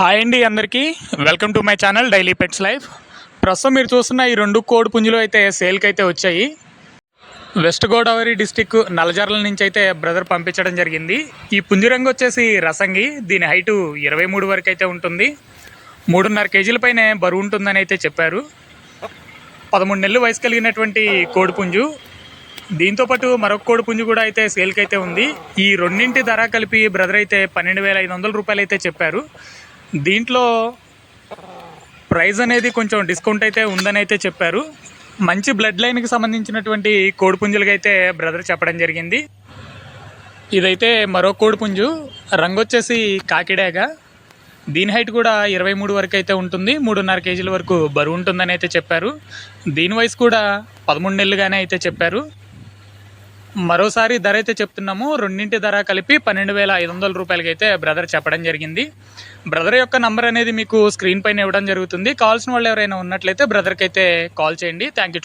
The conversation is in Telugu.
హాయ్ అండి అందరికీ. Welcome to my channel daily pets life ప్రస్తుతం మీరు చూస్తున్న ఈ రెండు కోడి పుంజులు అయితే సేల్కి అయితే వచ్చాయి. వెస్ట్ గోదావరి డిస్టిక్ నలజర్ల నుంచి అయితే బ్రదర్ పంపించడం జరిగింది. ఈ పుంజు రంగు వచ్చేసి రసంగి దీని హైటు ఇరవై మూడు వరకు అయితే ఉంటుంది. మూడున్నర కేజీలపైనే బరువు ఉంటుందని అయితే చెప్పారు. పదమూడు నెలలు వయసు కలిగినటువంటి కోడి పుంజు. దీంతో పాటు మరొక కోడి పుంజు కూడా అయితే సేల్కి అయితే ఉంది. ఈ రెండింటి ధర కలిపి బ్రదర్ అయితే పన్నెండు వేల ఐదు వందల రూపాయలు అయితే చెప్పారు. దీంట్లో ప్రైస్ అనేది కొంచెం డిస్కౌంట్ అయితే ఉందని అయితే చెప్పారు. మంచి బ్లడ్ లైన్కి సంబంధించినటువంటి కోడి అయితే బ్రదర్ చెప్పడం జరిగింది. ఇదైతే మరో కోడిపుంజు రంగు వచ్చేసి కాకిడాగా. దీని హైట్ కూడా ఇరవై మూడు వరకు అయితే ఉంటుంది. మూడున్నర కేజీల వరకు బరువు ఉంటుందని అయితే చెప్పారు. దీని వయసు కూడా పదమూడు నెలలుగానే అయితే చెప్పారు. మరోసారి ధర అయితే చెప్తున్నాము. రెండింటి ధర కలిపి పన్నెండు వేల ఐదు వందల రూపాయలకి అయితే బ్రదర్ చెప్పడం జరిగింది. బ్రదర్ యొక్క నంబర్ అనేది మీకు స్క్రీన్ పైన ఇవ్వడం జరుగుతుంది. కావాల్సిన వాళ్ళు ఎవరైనా ఉన్నట్లయితే బ్రదర్కి అయితే కాల్ చేయండి. Thank you